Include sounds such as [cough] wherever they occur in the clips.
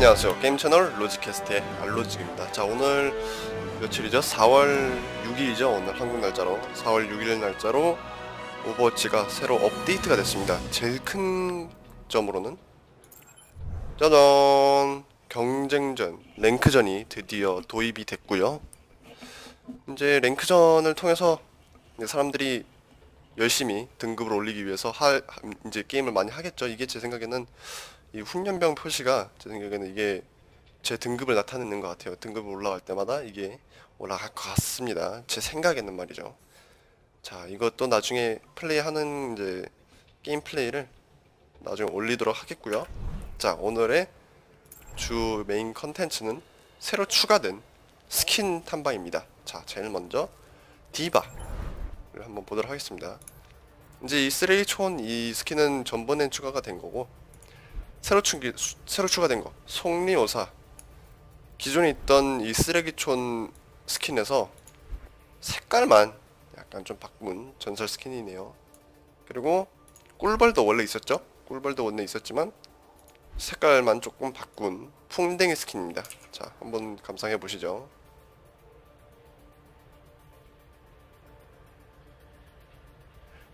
안녕하세요. 게임 채널 로직캐스트의 알로직입니다. 자 오늘 며칠이죠? 4월 6일이죠? 오늘 한국 날짜로. 4월 6일 날짜로 오버워치가 새로 업데이트가 됐습니다. 제일 큰 점으로는 짜잔! 경쟁전 랭크전이 드디어 도입이 됐고요. 이제 랭크전을 통해서 사람들이 열심히 등급을 올리기 위해서 할 이제 게임을 많이 하겠죠 이게 제 생각에는 이 훈련병 표시가 제 생각에는 이게 제 등급을 나타내는 것 같아요. 등급이 올라갈 때마다 이게 올라갈 것 같습니다. 제 생각에는 말이죠. 자, 이것도 나중에 플레이하는 이제 게임 플레이를 나중에 올리도록 하겠고요. 자, 오늘의 주 메인 컨텐츠는 새로 추가된 스킨 탐방입니다. 자, 제일 먼저 디바를 한번 보도록 하겠습니다. 이제 이 쓰레기촌 이 스킨은 전번엔 추가가 된 거고 새로 추기, 새로 추가된 거 속리오사. 기존에 있던 이 쓰레기촌 스킨에서 색깔만 약간 좀 바꾼 전설 스킨이네요. 그리고 꿀벌도 원래 있었죠? 꿀벌도 원래 있었지만 색깔만 조금 바꾼 풍뎅이 스킨입니다. 자 한번 감상해 보시죠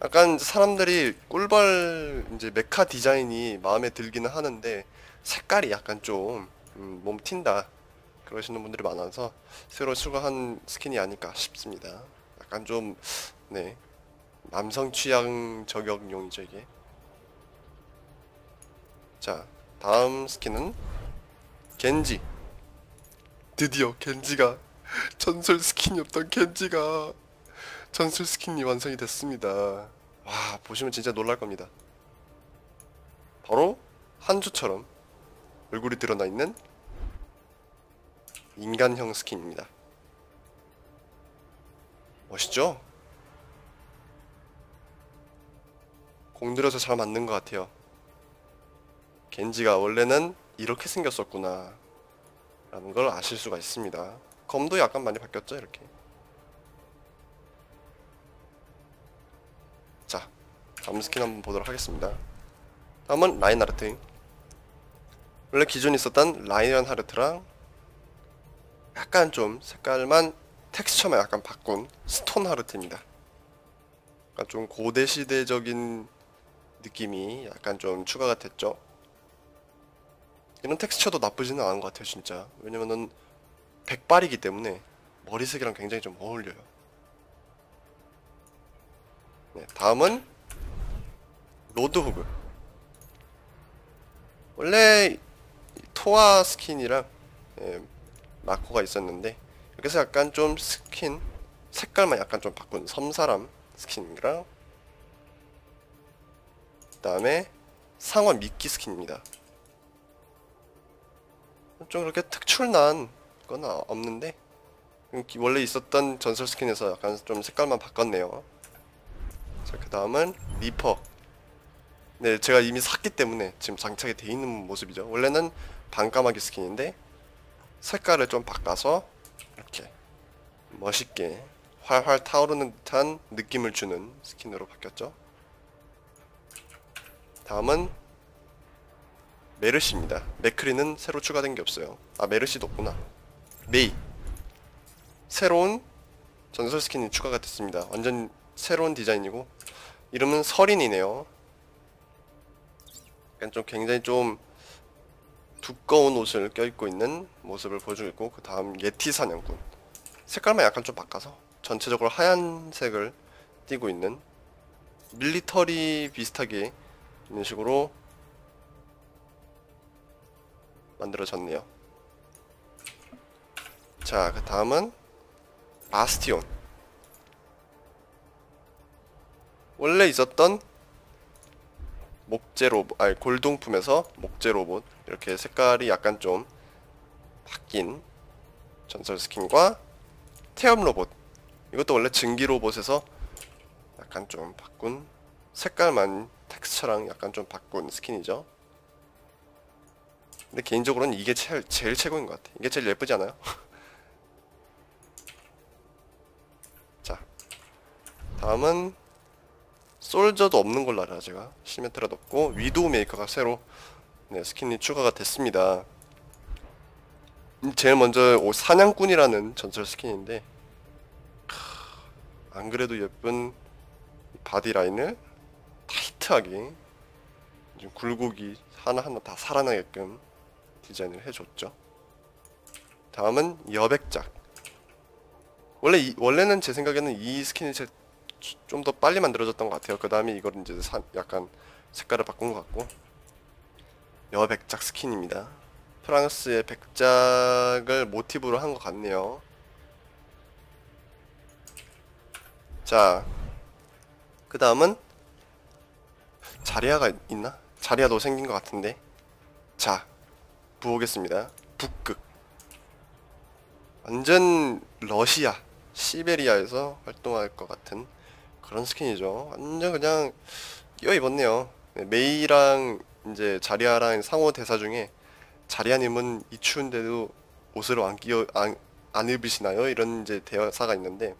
약간 사람들이 꿀벌 이제 메카 디자인이 마음에 들기는 하는데 색깔이 약간 좀 음, 몸 튄다 그러시는 분들이 많아서 새로 추가한 스킨이 아닐까 싶습니다. 약간 좀 네 남성 취향 저격용이죠 이게. 자 다음 스킨은 겐지. 드디어 겐지가 전설 스킨이었던 겐지가 전술 스킨이 완성이 됐습니다. 와 보시면 진짜 놀랄 겁니다. 바로 한주처럼 얼굴이 드러나 있는 인간형 스킨입니다. 멋있죠? 공들여서 잘 맞는 것 같아요. 겐지가 원래는 이렇게 생겼었구나 라는 걸 아실 수가 있습니다. 검도 약간 많이 바뀌었죠 이렇게. 다음 스킨 한번 보도록 하겠습니다. 다음은 라인하르트. 원래 기존에 있었던 라인하르트랑 약간 좀 색깔만 텍스처만 약간 바꾼 스톤 하르트입니다. 약간 좀 고대 시대적인 느낌이 약간 좀 추가가 됐죠. 이런 텍스처도 나쁘지는 않은 것 같아요, 진짜. 왜냐면은 백발이기 때문에 머리색이랑 굉장히 좀 어울려요. 네, 다음은 로드호그 원래 토아 스킨이랑 예, 마코가 있었는데 여기서 약간 좀 스킨 색깔만 약간 좀 바꾼 섬사람 스킨이랑 그 다음에 상어 미끼 스킨입니다. 좀 그렇게 특출난 건 없는데 원래 있었던 전설 스킨에서 약간 좀 색깔만 바꿨네요. 자 그 다음은 리퍼 네, 제가 이미 샀기 때문에 지금 장착이 돼 있는 모습이죠. 원래는 반까마귀 스킨인데 색깔을 좀 바꿔서 이렇게 멋있게 활활 타오르는 듯한 느낌을 주는 스킨으로 바뀌었죠. 다음은 메르시입니다. 맥크리는 새로 추가된 게 없어요. 아 메르시도 없구나. 메이 새로운 전설 스킨이 추가가 됐습니다. 완전 새로운 디자인이고 이름은 서린이네요. 약간 좀 굉장히 좀 두꺼운 옷을 껴입고 있는 모습을 보여주고 있고 그 다음 예티 사냥꾼. 색깔만 약간 좀 바꿔서 전체적으로 하얀색을 띠고 있는 밀리터리 비슷하게 이런 식으로 만들어졌네요. 자 그 다음은 바스티온. 원래 있었던 목재 로봇, 아니 골동품에서 목재 로봇 이렇게 색깔이 약간 좀 바뀐 전설 스킨과 태엽 로봇. 이것도 원래 증기 로봇에서 약간 좀 바꾼 색깔만 텍스처랑 약간 좀 바꾼 스킨이죠. 근데 개인적으로는 이게 제일, 제일 최고인 것 같아. 이게 제일 예쁘지 않아요? [laughs] 자 다음은 솔저도 없는 걸로 알아 제가 시메트라도 없고 위도우 메이커가 새로 네, 스킨이 추가가 됐습니다 제일 먼저 오, 사냥꾼이라는 전설 스킨인데 크, 안 그래도 예쁜 바디 라인을 타이트하게 좀 굴곡이 하나하나 다 살아나게끔 디자인을 해줬죠. 다음은 여백작. 원래 이, 원래는 제 생각에는 이 스킨이 좀 더 빨리 만들어졌던 것 같아요. 그 다음에 이걸 이제 사, 약간 색깔을 바꾼 것 같고 여백작 스킨입니다. 프랑스의 백작을 모티브로 한 것 같네요. 자, 그 다음은 자리아가 있나? 자리아도 생긴 것 같은데. 자, 부오겠습니다. 북극. 완전 러시아, 시베리아에서 활동할 것 같은 그런 스킨이죠. 완전 그냥 끼어 입었네요. 네, 메이랑 이제 자리아랑 상호 대사 중에 자리아님은 이 추운데도 옷을 안 끼어 안, 안 입으시나요? 이런 이제 대사가 있는데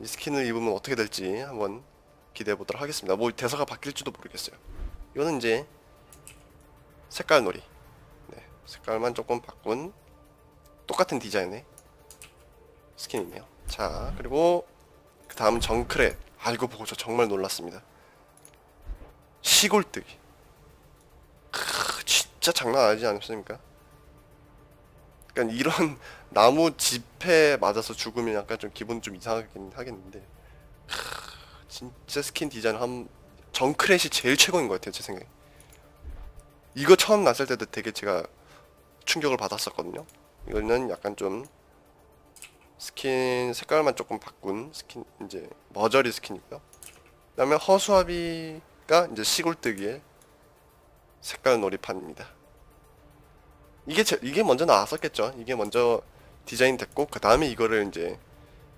이 스킨을 입으면 어떻게 될지 한번 기대해 보도록 하겠습니다. 뭐 대사가 바뀔지도 모르겠어요. 이거는 이제 색깔 놀이. 네, 색깔만 조금 바꾼 똑같은 디자인의 스킨이네요. 자, 그리고 그 다음. 아, 이거 보고 저 정말 놀랐습니다. 시골뜨기. 크, 진짜 장난 아니지 않습니까? 그러니까 이런 [laughs] 나무 지폐 맞아서 죽으면 약간 좀 기분 좀 이상하긴 하겠는데 크, 진짜 스킨 디자인 한 정크렛이 제일 최고인 것 같아요 제 생각에 이거 처음 났을 때도 되게 제가 충격을 받았었거든요 이거는 약간 좀 스킨 색깔만 조금 바꾼 스킨 이제 머저리 스킨이고요 그 다음에 허수아비가 이제 시골뜨기의 색깔 놀이판입니다 이게 제, 이게 먼저 나왔었겠죠. 이게 먼저 디자인 됐고 그 다음에 이거를 이제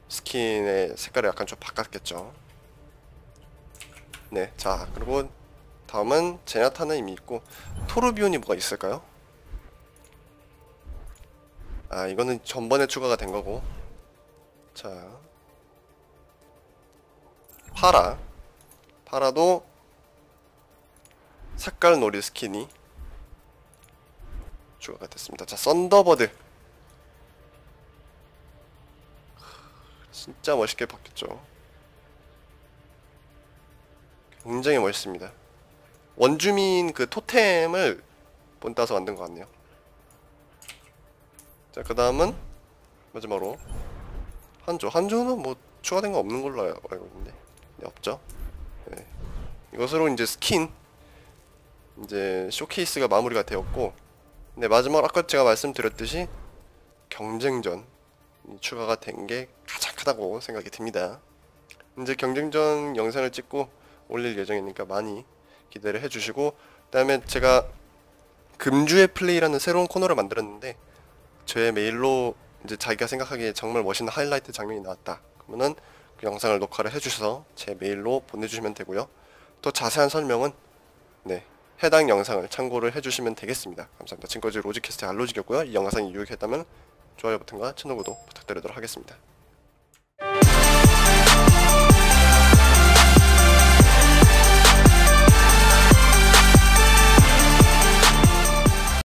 스킨의 색깔을 약간 좀 바꿨겠죠. 네, 자 그리고 다음은 제나타는 이미 있고 토르비온이 뭐가 있을까요? 아 이거는 전번에 추가가 된 거고 자 파라 파라도 색깔 놀이 스킨이 추가가 됐습니다. 자, 썬더버드. 진짜 멋있게 바뀌었죠. 굉장히 멋있습니다. 원주민 그 토템을 본따서 만든 것 같네요. 자, 그 다음은 마지막으로 한조. 한조는 뭐 추가된 거 없는 걸로 알고 있는데. 네, 없죠. 네. 이것으로 이제 스킨 이제 쇼케이스가 마무리가 되었고 네, 마지막 아까 제가 말씀드렸듯이 경쟁전 추가가 된 게 가장 크다고 생각이 듭니다. 이제 경쟁전 영상을 찍고 올릴 예정이니까 많이 기대를 해주시고 그 다음에 제가 금주의 플레이라는 새로운 코너를 만들었는데 제 메일로 이제 자기가 생각하기에 정말 멋있는 하이라이트 장면이 나왔다 그러면은 그 영상을 녹화를 해주셔서 제 메일로 보내주시면 되고요 더 자세한 설명은 네 해당 영상을 참고를 해주시면 되겠습니다. 감사합니다. 지금까지 로직캐스트의 알로직이었고요. 이 영상이 유익했다면 좋아요 버튼과 채널 구독 부탁드리도록 하겠습니다.